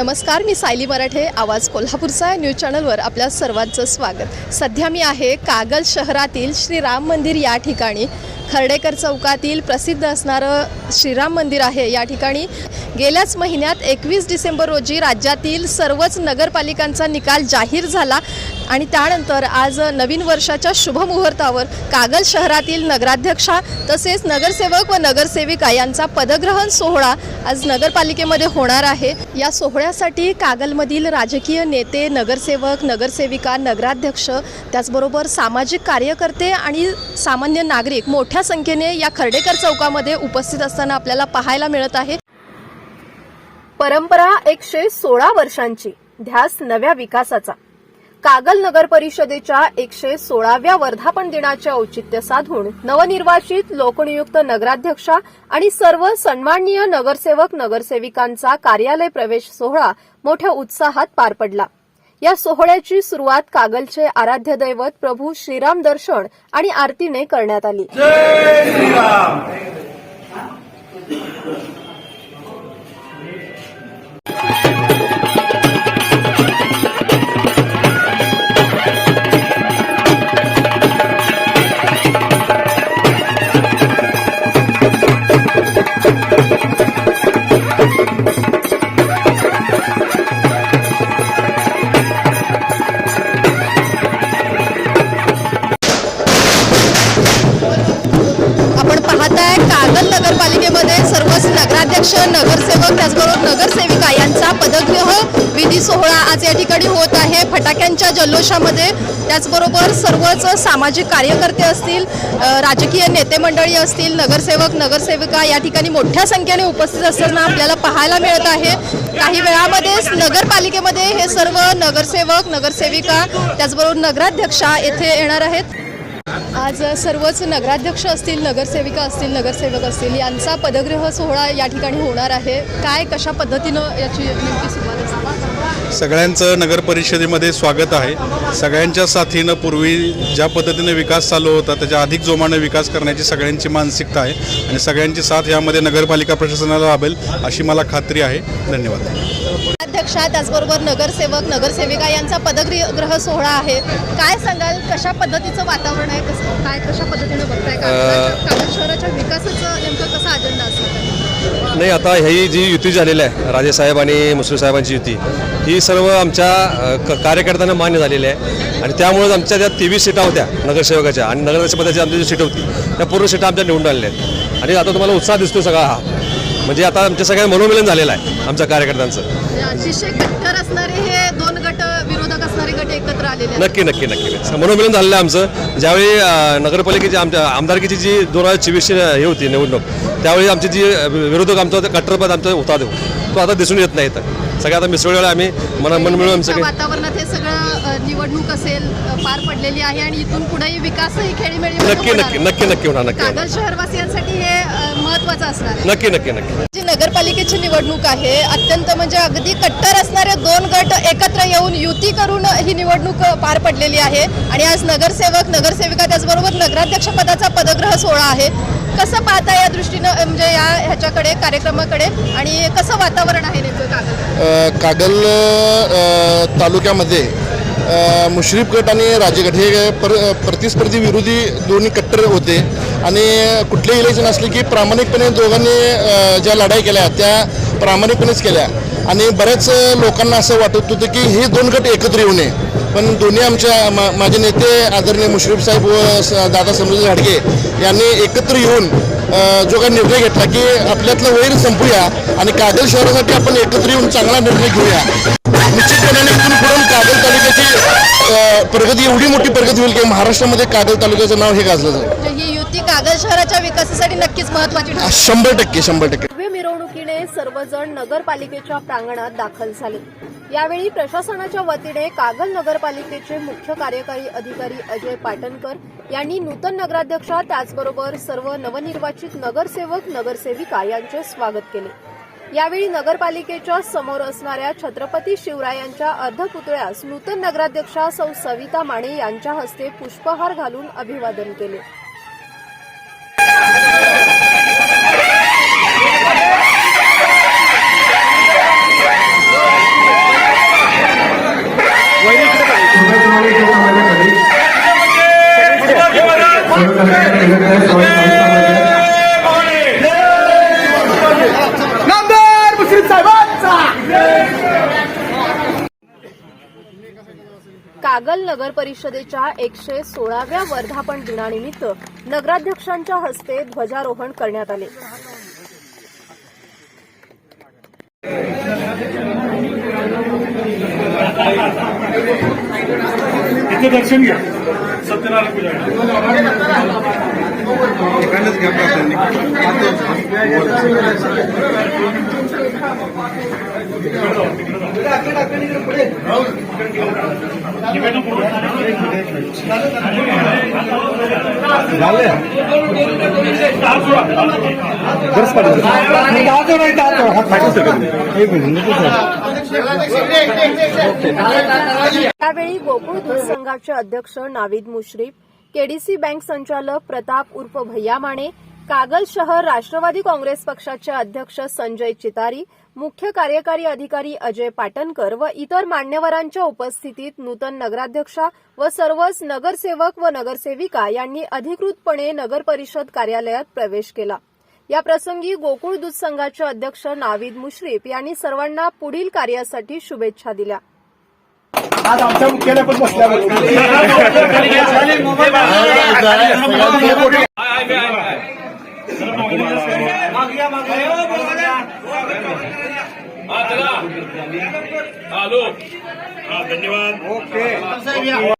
नमस्कार मी सायली मराठे आवाज कोल्हापूरचा न्यूज चॅनलवर आपल्या सर्वांचं स्वागत. सध्या मी आहे कागल शहरातील श्रीराम मंदिर या ठिकाणी. खर्डेकर चौकातील प्रसिद्ध असणारं श्रीराम मंदिर आहे या ठिकाणी. गेल्याच महिन्यात एकवीस डिसेंबर रोजी राज्यातील सर्वच नगरपालिकांचा निकाल जाहीर झाला. आणि त्यानंतर आज नवीन वर्षाच्या शुभमुहूर्तावर कागल शहरातील नगराध्यक्षा तसेच नगरसेवक व नगरसेविका यांचा पदग्रहण सोहळा आज नगरपालिकेमध्ये होणार आहे. या सोहळ्यासाठी कागलमधील राजकीय नेते नगरसेवक नगरसेविका नगराध्यक्ष त्याचबरोबर सामाजिक कार्यकर्ते आणि सामान्य नागरिक मोठ्या संख्येने या खर्डेकर चौकामध्ये उपस्थित असताना आपल्याला पाहायला मिळत आहे. परंपरा एकशे सोळा वर्षांची ध्यास नव्या विकासाचा. कागल नगर परिषदेच्या एकशे सोळाव्या वर्धापन दिनाचे औचित्य साधून नवनिर्वाचित लोकनियुक्त नगराध्यक्षा आणि सर्व सन्माननीय नगरसेवक नगरसेविकांचा कार्यालय प्रवेश सोहळा मोठ्या उत्साहात पार पडला. या सोहळ्याची सुरुवात कागलचे आराध्य दैवत प्रभू श्रीराम दर्शन आणि आरतीने करण्यात आली. नगराध्यक्ष नगरसेवक त्याचबरोबर नगरसेविका यांचा पदग्रह विधी सोहळा आज या ठिकाणी होत आहे. फटाक्यांच्या जल्लोषामध्ये त्याचबरोबर सर्वच सामाजिक कार्यकर्ते असतील राजकीय नेते मंडळी असतील नगरसेवक नगरसेविका या ठिकाणी मोठ्या संख्येने उपस्थित असताना आपल्याला पाहायला मिळत आहे. काही वेळामध्येच नगरपालिकेमध्ये हे सर्व नगरसेवक नगरसेविका त्याचबरोबर नगराध्यक्षा येथे येणार आहेत. आज सर्वच नगराध्यक्ष असतील नगरसेविका असतील नगरसेवक असतील यांचा पदग्रह सोहळा या ठिकाणी होणार आहे. काय कशा पद्धतीनं याची नेमकी सुरुवात असते? सगळ्यांचं नगर परिषदेमध्ये स्वागत आहे. सगळ्यांच्या साथीनं पूर्वी ज्या पद्धतीने विकास चालू होता त्याच्या अधिक जोमानं विकास करण्याची सगळ्यांची मानसिकता आहे. आणि सगळ्यांची साथ यामध्ये नगरपालिका प्रशासनाला लाभेल अशी मला खात्री आहे. धन्यवाद. अध्यक्षा त्याचबरोबर नगरसेवक नगरसेविका यांचा पदग्रह सोहळा आहे. काय सांगाल? कशा पद्धतीचं वातावरण आहे? कसं काय कशा पद्धतीनं बघताय? शहराच्या विकासाचं नेमकं कसा अजेंडा असणार नाही आता ही जी युती झालेली आहे राजेसाहेब आणि मुश्रीफ साहेबांची युती ही सर्व आमच्या कार्यकर्त्यांना मान्य झालेली आहे. आणि त्यामुळेच आमच्या त्या तेवीस सीटा होत्या नगरसेवकाच्या आणि नगरसेवकाची आमची जी सीट होती त्या पूर्ण सीटा आमच्या निवडून आलेल्या आहेत. आणि आता तुम्हाला उत्साह दिसतो सगळा हा. म्हणजे आता आमच्या सगळ्या मनोमिलन झालेलं आहे आमच्या कार्यकर्त्यांचं. कट्टर असणारे हे दोन गट विरोधक असणारे गट एकत्र आलेले. नक्की नक्की नक्की. मनोमिलन झालेलं आहे आमचं. ज्यावेळी नगरपालिकेची आमच्या आमदारकीची जी दोन हजार चोवीसची हे होती निवडणूक त्यावेळी आमची जी विरोधक आमचा कट्टरपद आमचा होता तो तो आता दिसून येत नाही सगळ्या आता मिसळलेलं आम्ही मन मन मिळून आमचं वातावरणात हे सगळं निवडणूक असेल पार पडलेली आहे आणि इथून पुढेही विकासही खेळीमेळी नक्की नक्की नक्की नक्की होणार नक्की शहरवासियांसाठी हे अ, महत्त्वाचं असणार नक्की नक्की नक्की. नगरपालिकेची निवडणूक आहे. अत्यंत म्हणजे अगदी कट्टर असणारे दोन गट एकत्र येऊन युती करून ही निवडणूक पार पडलेली आहे. आणि आज नगरसेवक नगरसेविका त्याचबरोबर नगराध्यक्ष पदाचा पदग्रह सोहळा आहे. कसं पाहता या दृष्टीनं म्हणजे या ह्याच्याकडे कार्यक्रमाकडे? आणि कसं वातावरण आहे नेमकं कागल? कागल तालुक्यामध्ये मुश्रीफ गट आणि राजगट हे पर प्रतिस्पर्धी विरोधी दोन्ही कट्टर होते. आणि कुठलेही इलेक्शन असले की प्रामाणिकपणे दोघांनी ज्या लढाई केल्या त्या प्रामाणिकपणेच केल्या. आणि बऱ्याच लोकांना असं वाटत होतं की हे दोन गट एकत्र येऊ नये. पण दोन्ही आमच्या मा माझे नेते आदरणीय मुश्रीफ साहेब व दादा समृद्धी घाडगे यांनी एकत्र येऊन जो काही निर्णय घेतला की आपल्यातलं वैर संपूया आणि कागल शहरासाठी आपण एकत्र येऊन चांगला निर्णय घेऊया. निश्चितपणे इथून पुढून कागल तालुक्याची प्रगती एवढी मोठी प्रगती होईल की महाराष्ट्रामध्ये कागल तालुक्याचं नाव हे गाजलं जाईल. म्हणजे ही युती कागल शहराच्या विकासासाठी नक्कीच महत्वाची शंभर टक्के शंभर टक्के. मिरवणुकीने सर्वजण नगरपालिकेच्या प्रांगणात दाखल झाले. यावेळी प्रशासनाच्या वतीने कागल नगरपालिकेचे मुख्य कार्यकारी अधिकारी अजय पाटणकर यांनी नूतन नगराध्यक्षा त्याचबरोबर सर्व नवनिर्वाचित नगरसेवक नगरसेविका यांचे स्वागत केले. यावेळी नगरपालिकेच्या समोर असणाऱ्या छत्रपती शिवरायांच्या अर्धपुतळ्यास नूतन नगराध्यक्षा सौ सविता माने यांच्या हस्ते पुष्पहार घालून अभिवादन केले. कागल नगर परिषदेच्या एकशे सोळाव्या वर्धापन दिनानिमित्त नगराध्यक्षांच्या हस्ते ध्वजारोहण करण्यात आले. इथे दर्शन घ्या सत्यनारायण पूजा त्यावेळी गोकुळ दूध संघाचे अध्यक्ष नाविद मुश्रीफ केडीसी बँक संचालक प्रताप उर्फ भैया माने कागल शहर राष्ट्रवादी काँग्रेस पक्षाचे अध्यक्ष संजय चितारी मुख्य कार्यकारी अधिकारी अजय पाटणकर व इतर मान्यवरांच्या उपस्थितीत नूतन नगराध्यक्षा व सर्वच नगरसेवक व नगरसेविका यांनी अधिकृतपणे नगर परिषद कार्यालयात प्रवेश केला. या प्रसंगी गोकुळ दूध संघाचे अध्यक्ष नाविद मुश्रीफ यांनी सर्वांना पुढील कार्यासाठी शुभेच्छा दिल्या. आज आमच्या मुख्यालय पण धन्यवाद.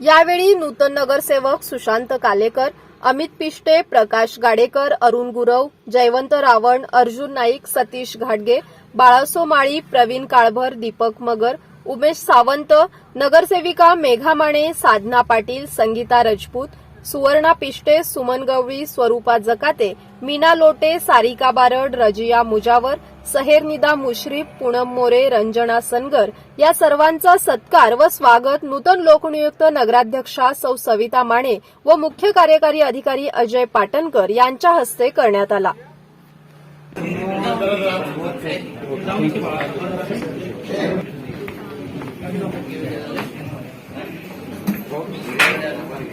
यावेळी नूतन नगरसेवक सुशांत कालेकर अमित पिष्टे प्रकाश गाडेकर अरुण गुरव जयवंत रावण अर्जुन नाईक सतीश घाटगे बाळासो माळी प्रवीण काळभर दीपक मगर उमेश सावंत नगरसेविका मेघा माने साधना पाटील संगीता राजपूत सुवर्णा पिष्टे सुमन गवळी स्वरूपा जकाते मीना लोटे सारिका बारड रजिया मुजावर सहेरनिदा मुश्रीफ पूनम मोरे रंजना सनगर या सर्वांचा सत्कार व स्वागत नूतन लोकनियुक्त नगराध्यक्षा सौ सविता माने व मुख्य कार्यकारी अधिकारी अजय पाटणकर यांच्या हस्ते करण्यात आला.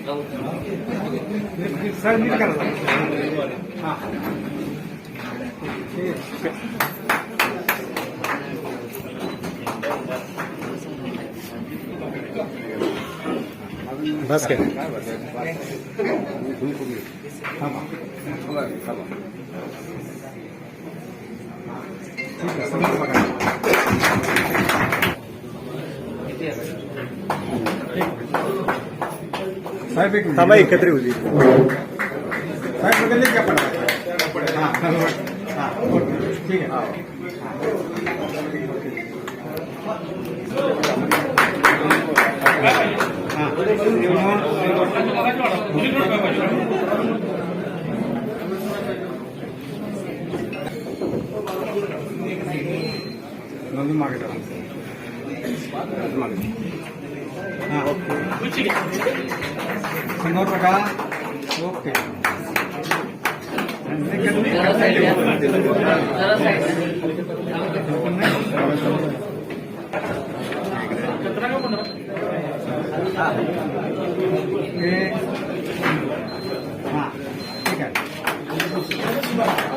थांबा एकत्र होती साहेब बघितले की आपण हां, हां, ठीक आहे. नोंदून मागे टाका. का ओके हां ठीक आहे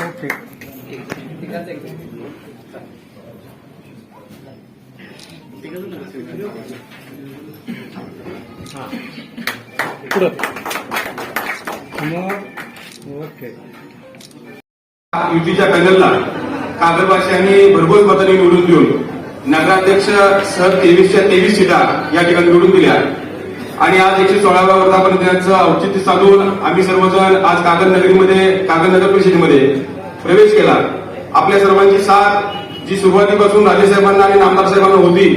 ओके ओके युतीच्या पॅनलला कागलवासियांनी भरघोस मतांनी निवडून देऊन नगराध्यक्ष सह तेवीसच्या तेवीस सीटा या ठिकाणी निवडून दिल्या. आणि आज एकशे सोळाव्या वर्धापन दिनाचं औचित्य साधून आम्ही सर्वजण आज कागद नगरीमध्ये कागद नगर परिषदेमध्ये प्रवेश केला. आपल्या सर्वांची साथ जी सुरुवातीपासून राजेसाहेबांना आणि नामदार साहेबांना होती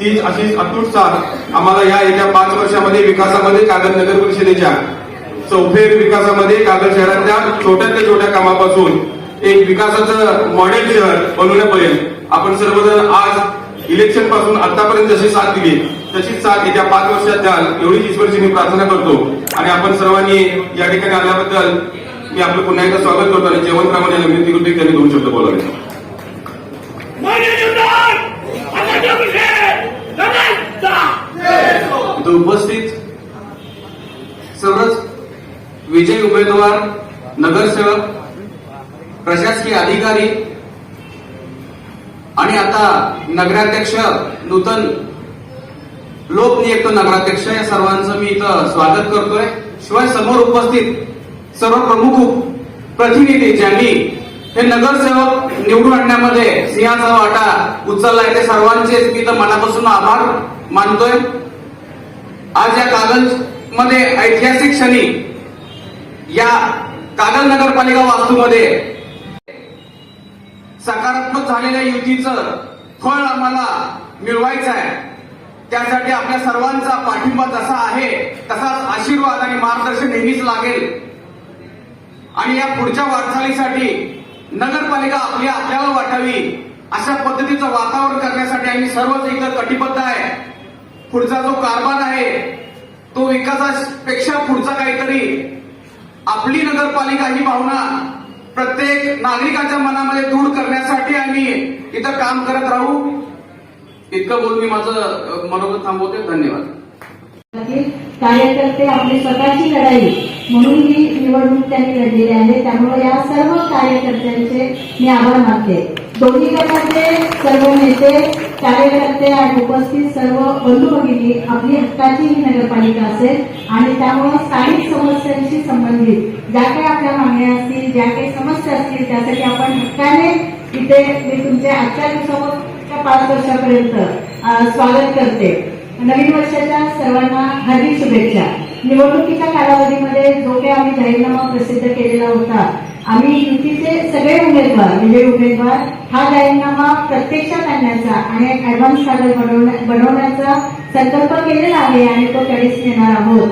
तीच अशी अतूट साथ आम्हाला या येत्या पाच वर्षामध्ये विकासामध्ये कागद नगर परिषदेच्या चौफेर विकासामध्ये कागद शहरातल्या छोट्यातल्या छोट्या कामापासून एक विकासाचं मॉडेल शहर बनवण्यापर्यंत आपण सर्वजण आज इलेक्शनपासून आतापर्यंत जशी साथ दिली तशीच साथ येत्या पाच वर्षात द्याल एवढीच ईश्वरची मी प्रार्थना करतो. आणि आपण सर्वांनी या ठिकाणी आल्याबद्दल मी आपलं पुन्हा एकदा स्वागत करतो आणि जेवण यांना विनंती करतो त्यांनी दोन शब्द बोलावे. उपस्थित सर्वच विजयी उमेदवार नगरसेवक प्रशासकीय अधिकारी आणि आता नगराध्यक्ष नूतन लोकनियुक्त नगराध्यक्ष या सर्वांचं मी इथं स्वागत करतोय. शिवाय समोर उपस्थित सर्व प्रमुख प्रतिनिधी ज्यांनी हे नगरसेवक निवडून आणण्यामध्ये सिंहाचा वाटा उचललाय ते सर्वांचेच मी तर मनापासून आभार मानतोय. आज या कागलमध्ये ऐतिहासिक क्षणी या कागल नगरपालिका वास्तूमध्ये सकारात्मक झालेल्या युतीचं फळ आम्हाला मिळवायचं आहे. त्यासाठी आपल्या सर्वांचा पाठिंबा जसा आहे तसाच आशीर्वाद आणि मार्गदर्शन नेहमीच लागेल. आणि या पुढच्या वाटचालीसाठी नगरपालिका आपली आपल्याला वाटावी अशा पद्धतीचं वातावरण करण्यासाठी आम्ही सर्वच इथं कटिबद्ध आहे. पुढचा जो कारभार आहे तो विकासापेक्षा पुढचा काहीतरी. आपली नगरपालिका ही भावना प्रत्येक नागरिकाच्या मनामध्ये दूर करण्यासाठी आम्ही इथं काम करत राहू. इतकं बोलून मी माझं मनोगत थांबवते. धन्यवाद. कार्यकर्ते आपली स्वतःची लढाई म्हणून ही निवडणूक त्यांनी लढलेली आहे. त्यामुळे या सर्व कार्यकर्त्यांचे मी आभार मानते. दोन्ही गटाचे सर्व नेते कार्यकर्ते आणि उपस्थित सर्व बंधू भगिनी आपली हक्काची ही नगरपालिका असेल आणि त्यामुळे स्थानिक समस्यांशी संबंधित ज्या काही आपल्या मागण्या असतील ज्या काही समस्या असतील त्यासाठी आपण हक्काने इथे मी तुमच्या आजच्या दिवसाच्या पाच वर्षापर्यंत स्वागत करते. नवीन वर्षाच्या सर्वांना हार्दिक शुभेच्छा. निवडणुकीच्या कालावधीमध्ये जो काही आम्ही जाहीरनामा प्रसिद्ध केलेला होता आम्ही युतीचे सगळे उमेदवार विजयी उमेदवार हा जाहीरनामा प्रत्यक्षात आणण्याचा आणि एक ऍडव्हान्स कागद बनवण्या- बनवण्याचा संकल्प केलेला आहे आणि तो कधीच येणार आहोत.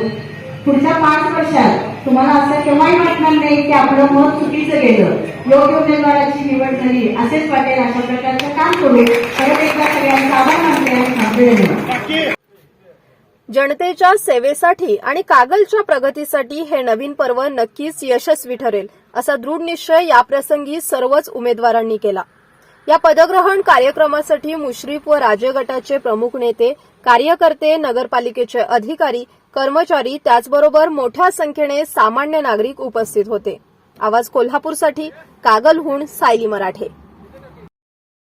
पुढच्या पाच वर्षात तुम्हाला असं केव्हाही वाटणार नाही की आपलं मत चुकीचं गेलं. योग्य उमेदवाराची निवड झाली असेच वाटेल अशा प्रकारचं काम करू. परत एकदा सगळ्यांचा आभार मानते आणि थांबते जनतेच्या सेवेसाठी आणि कागलच्या प्रगतीसाठी हे नवीन पर्व नक्कीच यशस्वी ठरेल असा दृढ निश्चय याप्रसंगी सर्वच उमेदवारांनी केला. या पदग्रहण कार्यक्रमासाठी मुश्रीफ व राजे गटाचे प्रमुख नेते कार्यकर्ते नगरपालिकेचे अधिकारी कर्मचारी त्याचबरोबर मोठ्या संख्येने सामान्य नागरिक उपस्थित होते. आवाज कोल्हापूरसाठी कागलहून सायली मराठे.